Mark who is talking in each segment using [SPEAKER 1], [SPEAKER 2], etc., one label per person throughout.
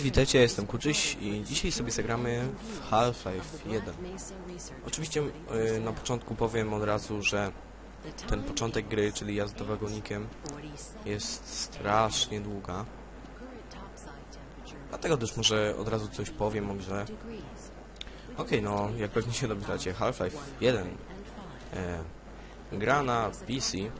[SPEAKER 1] Cześć, witajcie, jestem Kuczyś i dzisiaj sobie zagramy w Half-Life 1. Oczywiście y, na początku powiem od razu, że ten początek gry, czyli jazda wagonikiem, jest strasznie długa. Dlatego też może od razu coś powiem o grze. Okej, no, jak pewnie się domyślacie, Half-Life 1 e, gra na PC mm,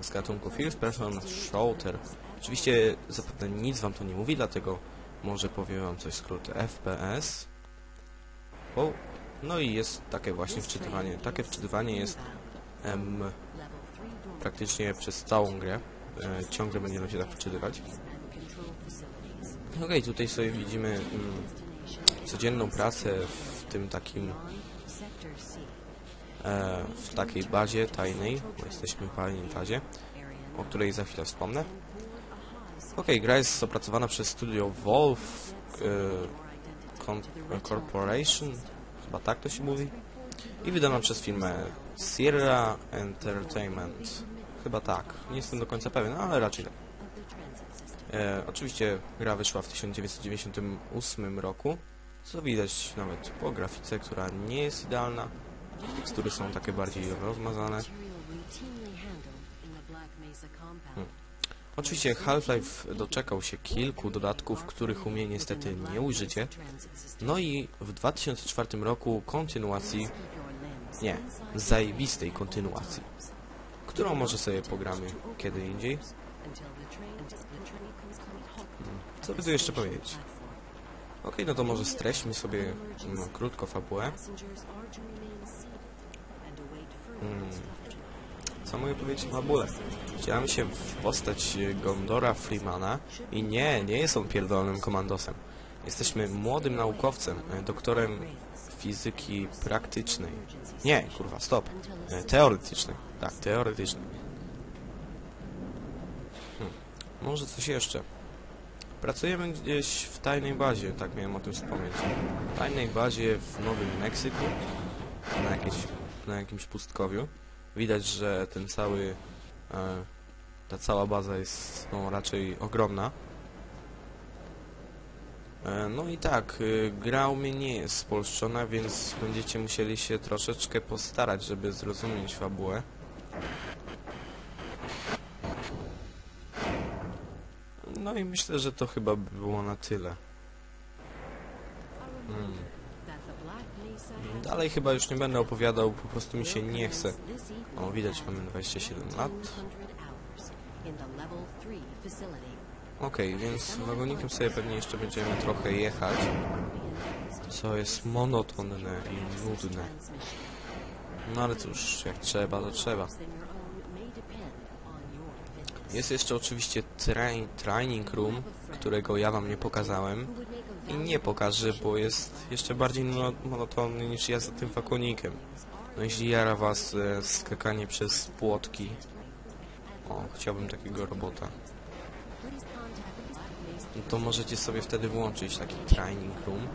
[SPEAKER 1] z gatunku First Person Shooter. Oczywiście zapewne nic wam to nie mówi, dlatego może powiem wam coś skrót FPS. O, no i jest takie właśnie wczytywanie. Takie wczytywanie jest em, praktycznie przez całą grę. E, ciągle będziemy się tak wczytywać. Okej, tutaj sobie widzimy mm, codzienną pracę w tym takim e, w takiej bazie tajnej, bo jesteśmy w tajnej bazie, o której za chwilę wspomnę. Okej, gra jest opracowana przez studio Wolf e, Con Corporation, chyba tak to się mówi, i wydana przez firmę Sierra Entertainment. Chyba tak, nie jestem do końca pewien, ale raczej tak. E, oczywiście gra wyszła w 1998 roku, co widać nawet po grafice, która nie jest idealna. Tekstury są takie bardziej rozmazane. Hmm. Oczywiście Half-Life doczekał się kilku dodatków, których u mnie niestety nie ujrzycie. No i w 2004 roku kontynuacji, nie, zajebistej kontynuacji, którą może sobie pogramy kiedy indziej. Co by tu jeszcze powiedzieć? Ok, no to może streśmy sobie no, krótko fabułę. Hmm. Co mogę powiedzieć o fabule? Chciałem się w postać Gondora Freemana i nie, nie jest on pierdolonym komandosem. Jesteśmy młodym naukowcem, e, doktorem fizyki praktycznej. Nie, kurwa, stop. E, Teoretycznej. Tak, teoretycznej. Hmm. Może coś jeszcze. Pracujemy gdzieś w tajnej bazie, tak miałem o tym wspomnieć. W tajnej bazie w Nowym Meksyku, na, jakieś, na jakimś pustkowiu. Widać, że ten cały, e, ta cała baza jest no, raczej ogromna. E, no i tak, y, gra u mnie nie jest spolszczona, więc będziecie musieli się troszeczkę postarać, żeby zrozumieć fabułę. No i myślę, że to chyba by było na tyle. Hmm. Dalej chyba już nie będę opowiadał, po prostu mi się nie chce. O, widać, mamy 27 lat. Okej, okay, więc wagonikiem sobie pewnie jeszcze będziemy trochę jechać, co jest monotonne i nudne. No ale cóż, jak trzeba, to trzeba. Jest jeszcze oczywiście train, training room, którego ja wam nie pokazałem i nie pokażę, bo jest jeszcze bardziej monotonny niż ja za tym fakonikiem. No jeśli jara was e, skakanie przez płotki, o, chciałbym takiego robota, no to możecie sobie wtedy włączyć taki training room.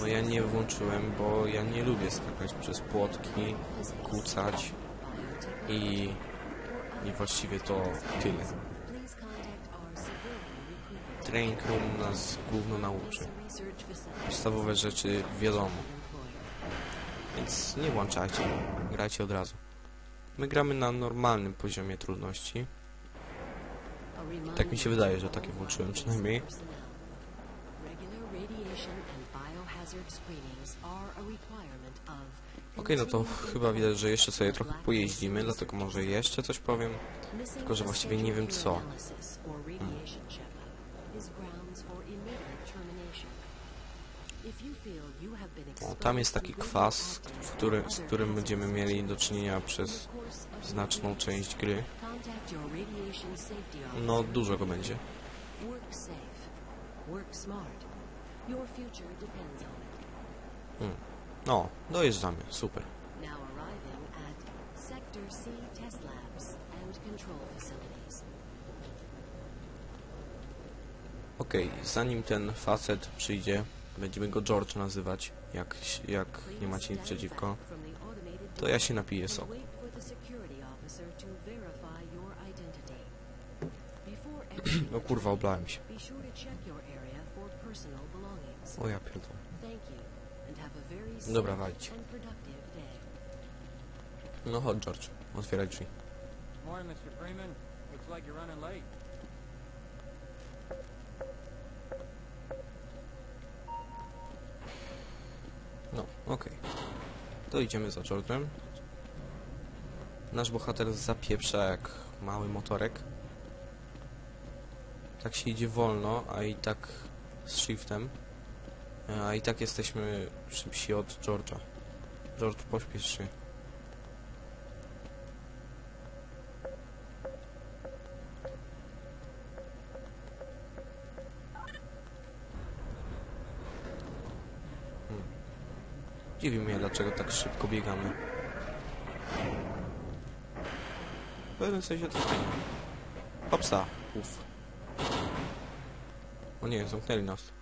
[SPEAKER 1] No ja nie włączyłem, bo ja nie lubię skakać przez płotki, kucać i i właściwie to tyle. Training Room nas główno nauczy. Podstawowe rzeczy wiadomo. Więc nie włączajcie, grajcie od razu. My gramy na normalnym poziomie trudności. Tak mi się wydaje, że takie włączyłem przynajmniej. Okay, no to chyba widać, że jeszcze sobie trochę pojeździmy, dlatego może jeszcze coś powiem, tylko że właściwie nie wiem co. Hmm. O, tam jest taki kwas, który, z którym będziemy mieli do czynienia przez znaczną część gry. No, dużo go będzie. Hmm. No, dojeżdżamy, super. Okej, okay, zanim ten facet przyjdzie, będziemy go George nazywać, jak, jak nie macie nic przeciwko, to ja się napiję sok. No kurwa, oblałem się. O ja pierdolę. Dobra,
[SPEAKER 2] day.
[SPEAKER 1] No chodź, George. Otwieraj drzwi.
[SPEAKER 3] Morning, Mr. Freeman. Looks like you're running late.
[SPEAKER 1] To idziemy za George'em. Nasz bohater zapieprza jak mały motorek. Tak się idzie wolno, a i tak z shiftem. E, A i tak jesteśmy szybsi od George'a. George, pośpiesz się. Dziwi mnie, dlaczego tak szybko biegamy. W pewnym sensie to fajnie. Hopsa. Uf. O nie, zamknęli nas.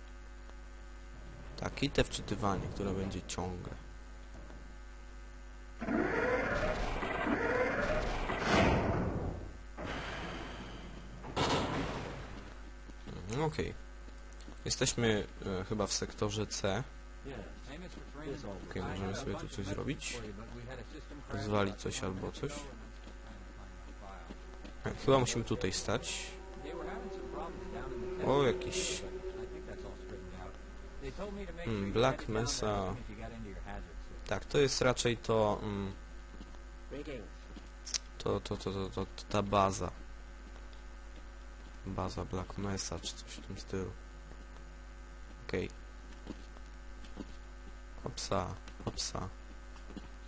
[SPEAKER 1] Tak, i te wczytywanie, które będzie ciągle. Mhm, Okej. Jesteśmy e, chyba w sektorze C. Okej, możemy sobie tu coś zrobić. Zwalić coś albo coś. Chyba musimy tutaj stać. O, jakiś... Hmm, Black Mesa. Tak, to jest raczej to... Mm, to, to, to, to, to, to ta baza. Baza Black Mesa, czy coś w tym stylu. Okej. Hopsa, hopsa.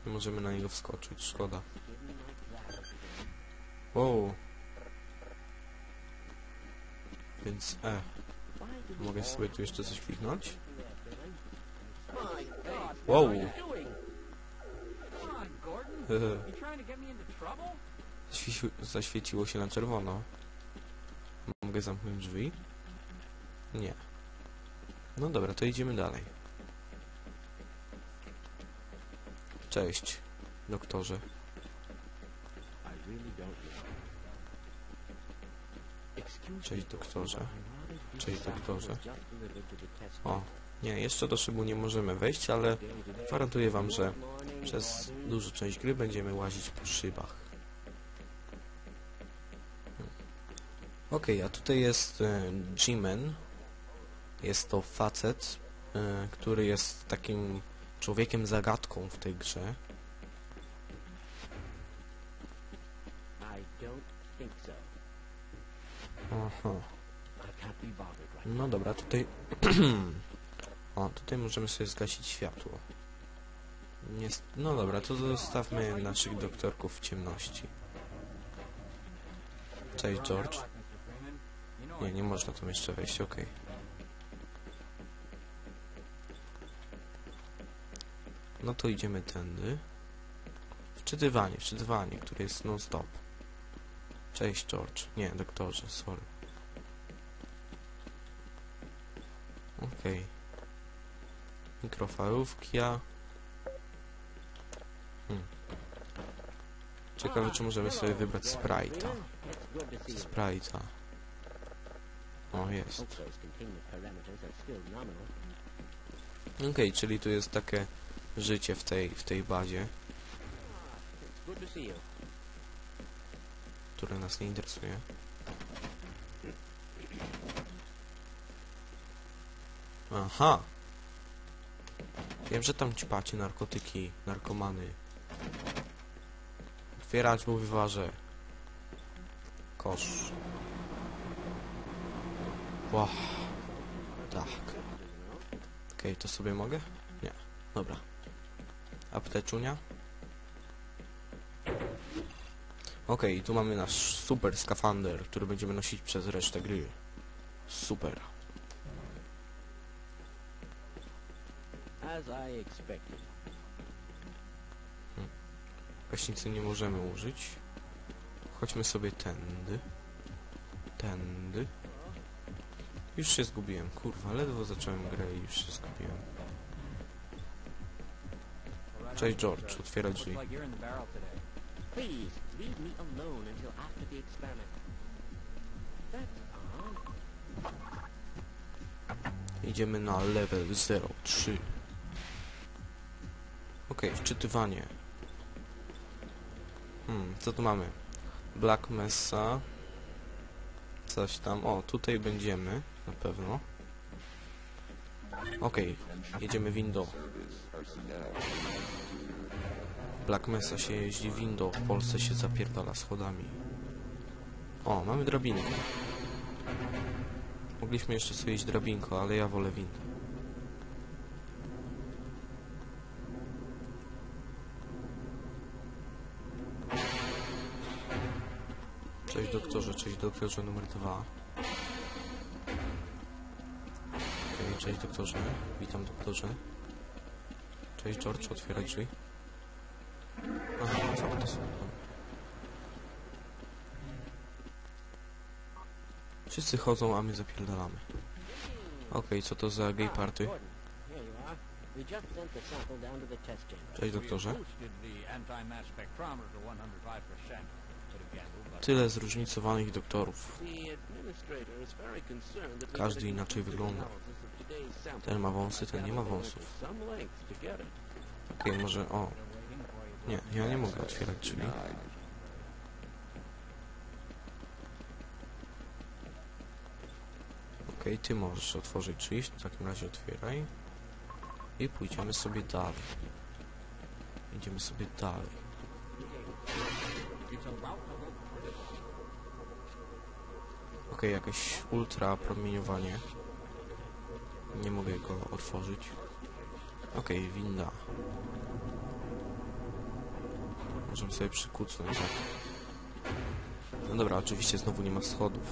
[SPEAKER 1] Nie możemy na niego wskoczyć, szkoda. Wow. Więc E. Mogę sobie tu jeszcze coś kliknąć? Wow. Zaświeciło się na czerwono. Mogę zamknąć drzwi? Nie. No dobra, to idziemy dalej. Cześć, doktorze. Cześć, doktorze. Cześć, doktorze. O, nie, jeszcze do szybu nie możemy wejść, ale gwarantuję wam, że przez dużą część gry będziemy łazić po szybach. Okej, a tutaj jest e, G-Man. Jest to facet, e, który jest takim człowiekiem zagadką w tej grze. Aha. No dobra, tutaj... o, tutaj możemy sobie zgasić światło. Nie, no dobra, to zostawmy naszych doktorków w ciemności. Cześć, George. Nie, nie można tam jeszcze wejść, okej. No to idziemy tędy. Wczytywanie, wczytywanie, które jest non-stop. Cześć, George. Nie, doktorze, sorry. Okej. Mikrofalówki, ja... Hmm. Ciekawe, czy możemy sobie wybrać Sprite'a. Sprite'a. O, jest. Okej, czyli tu jest takie życie w tej, w tej bazie, które nas nie interesuje. Aha! Wiem, że tam ćpacie narkotyki, narkomany. Otwierać, bo wyważę. Kosz. Ła. Tak. Okej, to sobie mogę? Nie. Dobra. Apteczunia. Okej, i tu mamy nasz super skafander, który będziemy nosić przez resztę gry. Super.
[SPEAKER 4] As I expected.
[SPEAKER 1] Gaśnicy nie możemy użyć. Chodźmy sobie tędy. Tędy. Już się zgubiłem, kurwa, ledwo zacząłem grę i już się zgubiłem. Cześć George,
[SPEAKER 3] Looks
[SPEAKER 1] drzwi. Idziemy na level 03. Okej, wczytywanie. Hmm, co tu mamy? Black Mesa. Coś tam. O, tutaj będziemy, na pewno. Okej, jedziemy window. Black Mesa się jeździ window, w Polsce się zapierdala schodami. O, mamy drabinkę. Mogliśmy jeszcze sobie iść drabinko, ale ja wolę windę. Cześć doktorze, cześć doktorze numer dwa. Cześć doktorze, witam doktorze. Cześć George, otwieraj drzwi. Aha, to? Wszyscy chodzą, a my zapierdalamy. Okej, co to za gay party? Cześć doktorze.
[SPEAKER 3] boosted the anti-mass spectrometer to 105%. Put a gamble, but
[SPEAKER 1] Tyle zróżnicowanych doktorów. Każdy inaczej wygląda. Ten ma wąsy, ten nie ma wąsów. Okej, może... O, nie, ja nie mogę otwierać drzwi. Okej, ty możesz otworzyć drzwi, w takim razie otwieraj. I pójdziemy sobie dalej. Idziemy sobie dalej. Okej, jakieś ultra promieniowanie. Nie mogę go otworzyć. Okej, winda. Możemy sobie przykucnąć. tak. No dobra, oczywiście znowu nie ma schodów.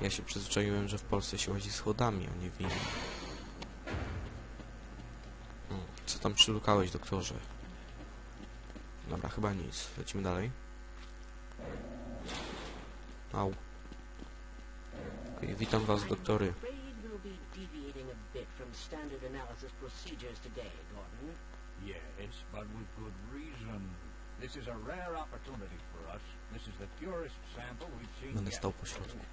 [SPEAKER 1] Ja się przyzwyczaiłem, że w Polsce się łazi schodami, a nie windą. Hmm, Co tam przylukałeś, doktorze? Dobra, chyba nic. Lecimy dalej. Au. Okej, witam was, doktory.
[SPEAKER 4] Afraid we'll be deviating a bit from standard analysis procedures today, Gordon.
[SPEAKER 3] Yes, but with good reason. This is a rare opportunity for us. This is the purest sample we've seen
[SPEAKER 1] Będę
[SPEAKER 3] yet.
[SPEAKER 1] stał po.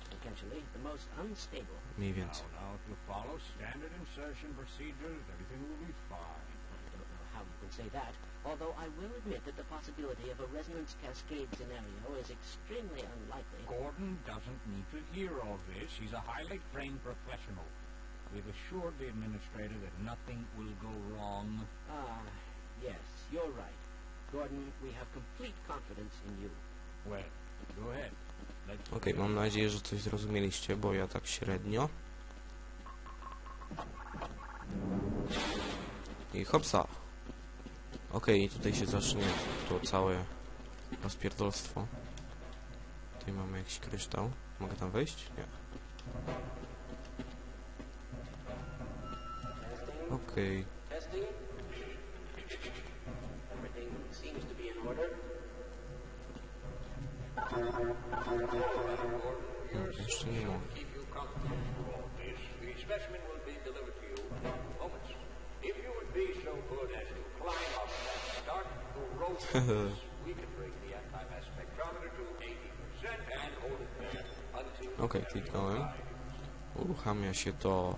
[SPEAKER 4] Potentially the most unstable.
[SPEAKER 1] Mniej
[SPEAKER 3] Now, now, if you follow standard insertion procedures, everything will be fine.
[SPEAKER 4] I don't know how you can say that, although I will admit that the possibility of a resonance cascade scenario is extremely unlikely.
[SPEAKER 3] Gordon doesn't need to hear all this. He's a highly trained professional. We've assured the administrator that nothing will go wrong.
[SPEAKER 4] Ah, yes, you're right. Gordon, we have complete confidence in you.
[SPEAKER 3] Well, go ahead. Let's
[SPEAKER 1] Okej, mam nadzieję, że coś zrozumieliście, bo ja tak średnio. I hopsa. Okej, i tutaj się zacznie to całe rozpierdolstwo. Tutaj mamy jakiś kryształ. Mogę tam wejść? Nie. Okej.
[SPEAKER 4] Testing.
[SPEAKER 5] It there until
[SPEAKER 1] Okej, kliknąłem. Uruchamia się to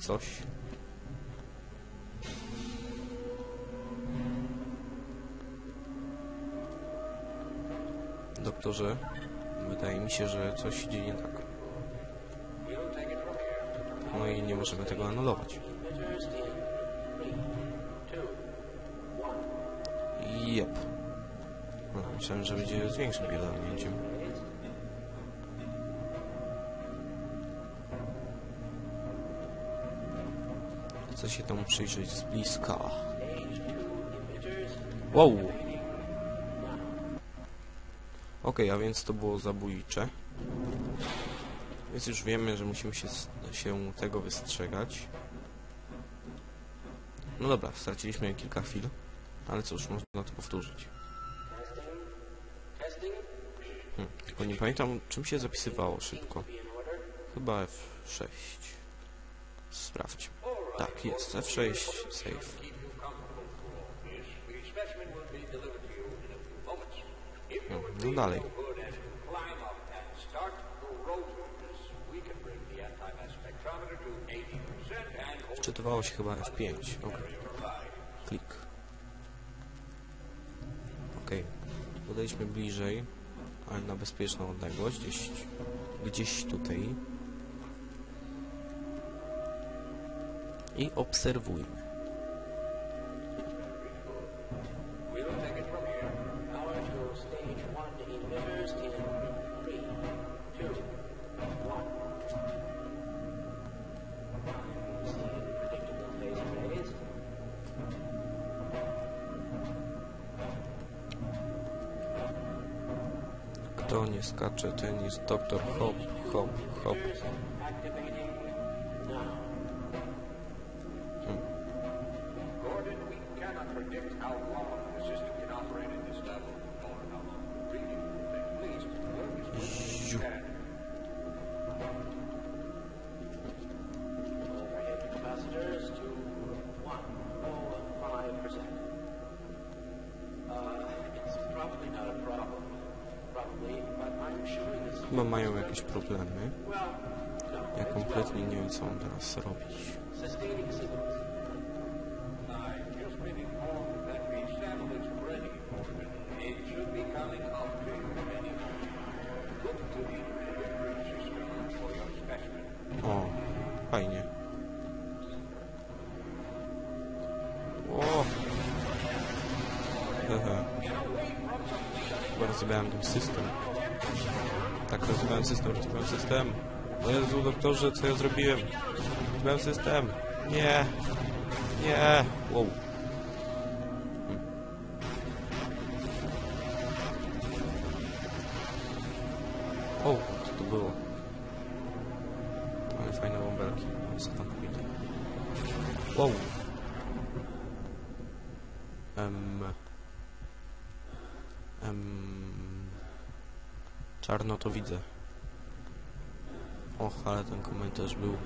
[SPEAKER 1] coś. Doktorze, wydaje mi się, że coś się dzieje nie tak. No i nie możemy tego anulować. Jep. No, myślałem, że będzie z większym pierdolnięciem. Chcę się temu przyjrzeć z bliska. Wow! Okej, a więc to było zabójcze. Więc już wiemy, że musimy się, się tego wystrzegać. No dobra, straciliśmy kilka chwil, ale cóż, można to powtórzyć. Hmm, tylko nie pamiętam, czym się zapisywało szybko. Chyba F6. Sprawdź. Tak, jest. F6, save.
[SPEAKER 5] Keep you comfortable through all this. The specimen will be delivered to you in a few moments. If you
[SPEAKER 1] No,
[SPEAKER 5] would
[SPEAKER 1] no
[SPEAKER 5] be
[SPEAKER 1] dalej.
[SPEAKER 5] so good as to climb up and start to rotate, we can bring the spectrometer
[SPEAKER 1] wczytywało się chyba F5. Ok. Klik. Ok. Podejdźmy bliżej, ale na bezpieczną odległość, gdzieś, gdzieś tutaj. I obserwujmy. Chyba mają jakieś problemy. Ja kompletnie nie wiem, co mam teraz robić. Doktorze, co ja zrobiłem? Rozebrałem system. Nie. Nie. Wow. Hmm. O, co to było? Ale fajne bąbelki. Co tam pójdę? Wow. Czarno to widzę. Och, ale ten komentarz był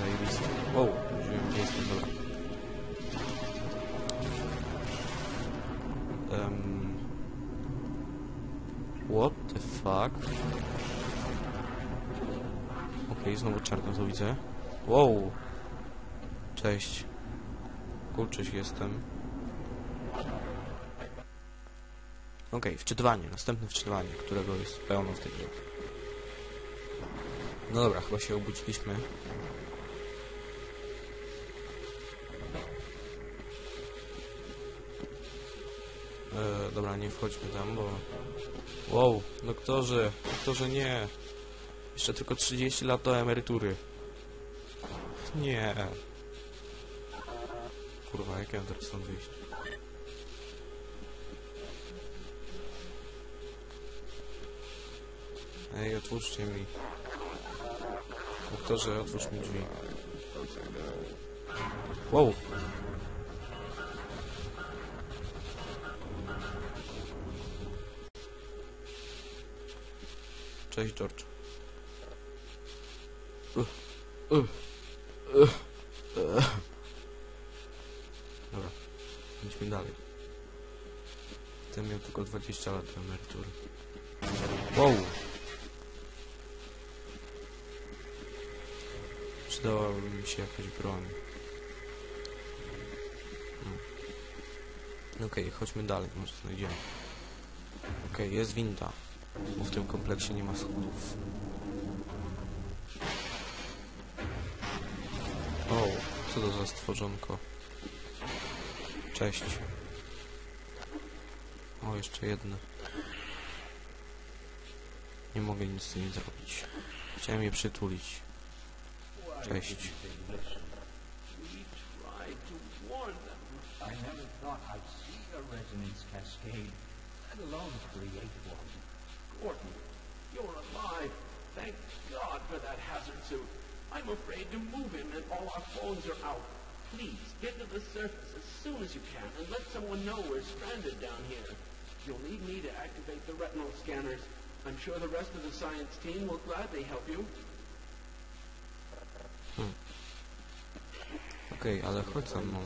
[SPEAKER 1] zajebisty. Wow, już wiem gdzie jestem, dobra. Em. What the fuck? Okej, znowu czarno to widzę. Wow! Cześć. Kurczę się jestem. Okej, wczytywanie. Następne wczytywanie, którego jest pełno w tej grze. No dobra, chyba się obudziliśmy. E, dobra, nie wchodźmy tam, bo... Wow, doktorze, doktorze nie. Jeszcze tylko 30 lat do emerytury. Nie. Kurwa, jak ja teraz stąd wyjść? Ej, otwórzcie mi. Doktorze, otwórz mi drzwi. Wow. Cześć, George. Dobra, idźmy dalej. Ten miał tylko 20 lat emerytury. Wow! Przydałaby mi się jakaś broń. Hmm. Okej, chodźmy dalej, może znajdziemy. Okej, jest winda. Bo w tym kompleksie nie ma schodów. O, co to za stworzonko? Cześć. O, jeszcze jedno. Nie mogę nic z nim zrobić. Chciałem je przytulić. Cześć.
[SPEAKER 3] I never thought I'd see a resonance cascade, let alone create one.
[SPEAKER 6] Gordon, you're alive. Thank God for that hazard suit. I'm afraid to move him and all our phones are out. Please, get to the surface as soon as you can and let someone know we're stranded down here. You'll need me to activate the retinal scanners. I'm sure the rest of the science team will gladly help you.
[SPEAKER 1] Okej, okay, ale chodź za mną.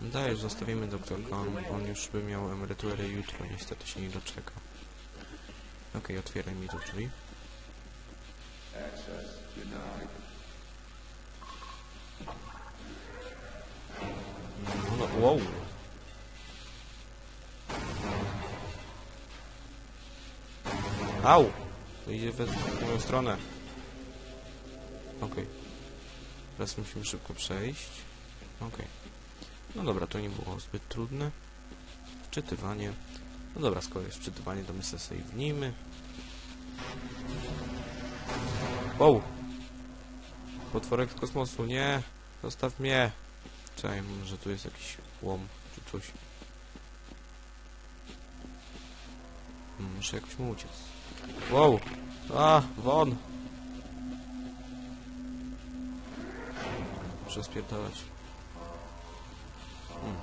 [SPEAKER 1] Dajesz, zostawimy doktorka, on już by miał emeryturę jutro, niestety się nie doczeka. Okej, okay, otwieraj mi tu drzwi. No, wow! Au! To idzie w moją stronę. Okej. Teraz musimy szybko przejść. Okej. No dobra, to nie było zbyt trudne. Wczytywanie. No dobra, skoro jest wczytywanie, to my sobie save'nijmy. Wow! Potworek z kosmosu, nie! Zostaw mnie! Czekaj, może tu jest jakiś łom, czy coś. Hmm, Muszę jakoś mu uciec. Wow! A, won! Spierdalać. Hmm.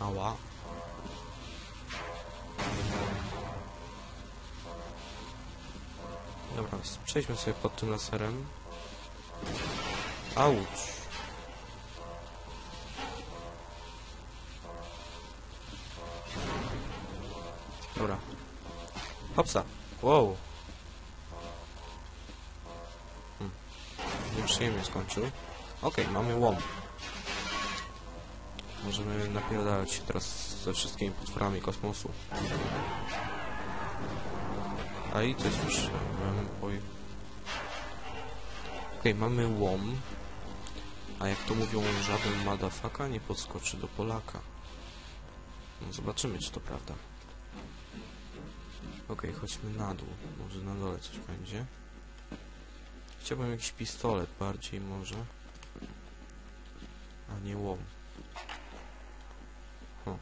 [SPEAKER 1] Ała. Dobra, przejdźmy sobie pod tym laserem. Auć. Dobra. Hopsa. Wow. Nieprzyjemnie skończył. Okej, mamy łom. Możemy napierdalać się teraz ze wszystkimi potworami kosmosu. A i to jest już... em, Oj. Okej, mamy łom. A jak to mówią, żaden madafaka nie podskoczy do Polaka. No, zobaczymy, czy to prawda. Okej, chodźmy na dół. Może na dole coś będzie. Chciałbym jakiś pistolet bardziej może. A nie łom. O.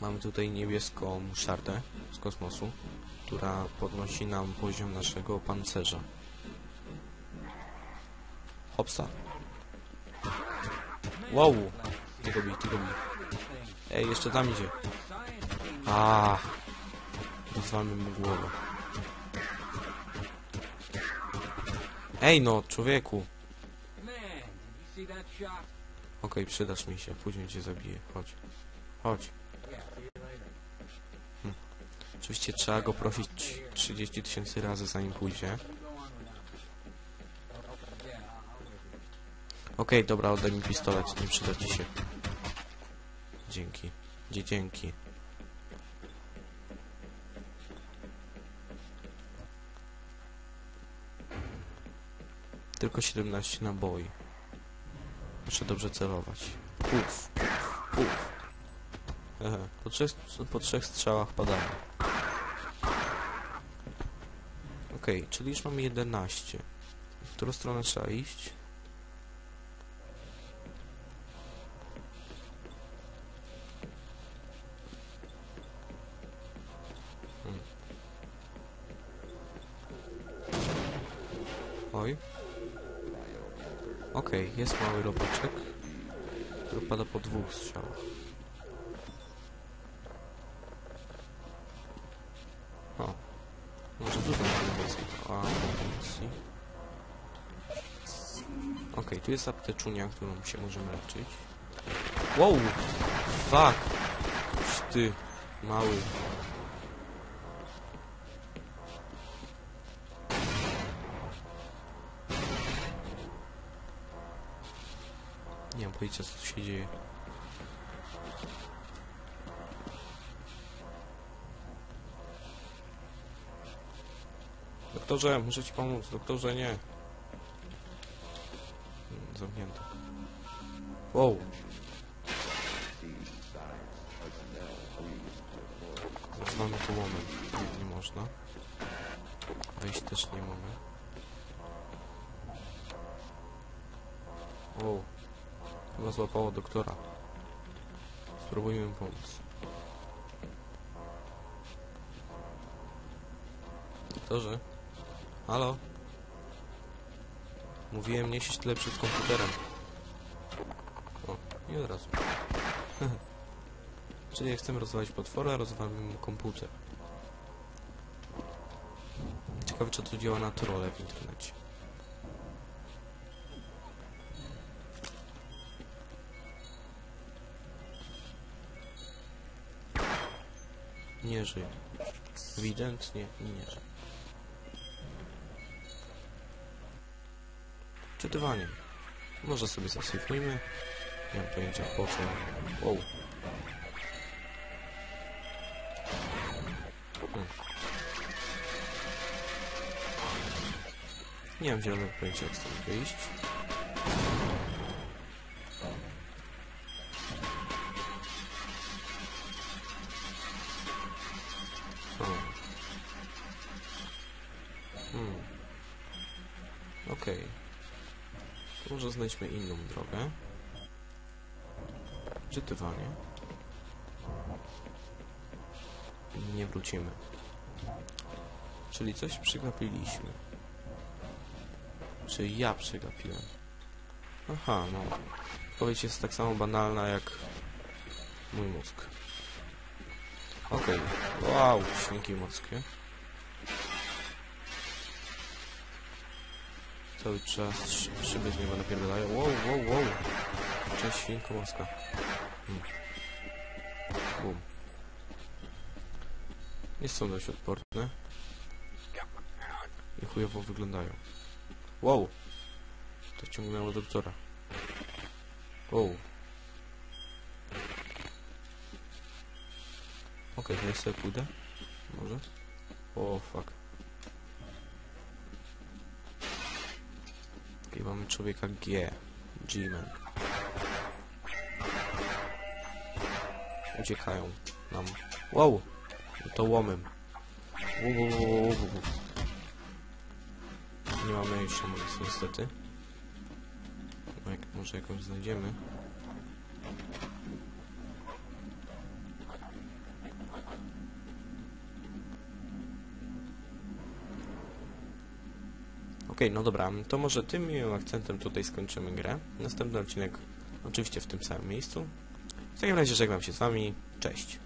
[SPEAKER 1] Mamy tutaj niebieską muszardę z kosmosu, która podnosi nam poziom naszego pancerza. Hopsa. Wow! Ty go bij, ty go bij. Ej, jeszcze tam idzie. A, Rozwalmy mu głowę. Ej no, człowieku! Okej, przydasz mi się, później cię zabiję. Chodź. Chodź.
[SPEAKER 3] Later.
[SPEAKER 1] Oczywiście trzeba go prosić 30 tysięcy razy zanim pójdzie. Okej, dobra, oddaj mi pistolet, nie przyda ci się. Dzięki. Dzięki. Tylko 17 naboi. Muszę dobrze celować. Puf, puf, puf. Po trzech, po trzech strzałach padamy. Okej, czyli już mamy 11. W którą stronę trzeba iść? Dwóch strzałach. O. Może dużo mamy więcej amunicji. Okej, tu jest apteczunia, którą się możemy leczyć. Wow! Fuck! Ty, mały. Nie mam pojęcia co tu się dzieje. Doktorze, muszę ci pomóc. Doktorze, nie. Zamknięte. Wow. Tyle przed komputerem. O, i od razu. Czyli jak chcemy rozwalić potwora, rozwalimy komputer. Ciekawe, czy to działa na trole w internecie. Nie żyje. Ewidentnie nie żyje. Wczytywanie. Może sobie zasypujmy. Nie mam pojęcia po co. Wow. Hmm. Nie mam zielonego pojęcia jak stąd wyjść. Hmm. To Może znajdźmy inną drogę. Czytywanie. Nie wrócimy. Czyli coś przegapiliśmy. Czy ja przegapiłem? Aha, no. Odpowiedź jest tak samo banalna jak mój mózg. Okej. Wow, świnki morskie. Cały czas szy- szyby z niego napierdalają. Wow, wow, wow. Cześć, świnko morska. Hmm. Bum. Nie są dość odporne. I chujowo wyglądają. Wow. To ciągnęło doktora. Wow. Okej, to ja sobie pójdę. Może? O, fuck. Okej, mamy człowieka G. G-Man. Uciekają nam. Wow! To łomem. Nie mamy jeszcze amunicji niestety. No Jak, może jakąś znajdziemy. No dobra, to może tym miłym akcentem tutaj skończymy grę. Następny odcinek oczywiście w tym samym miejscu. W takim razie żegnam się z wami. Cześć.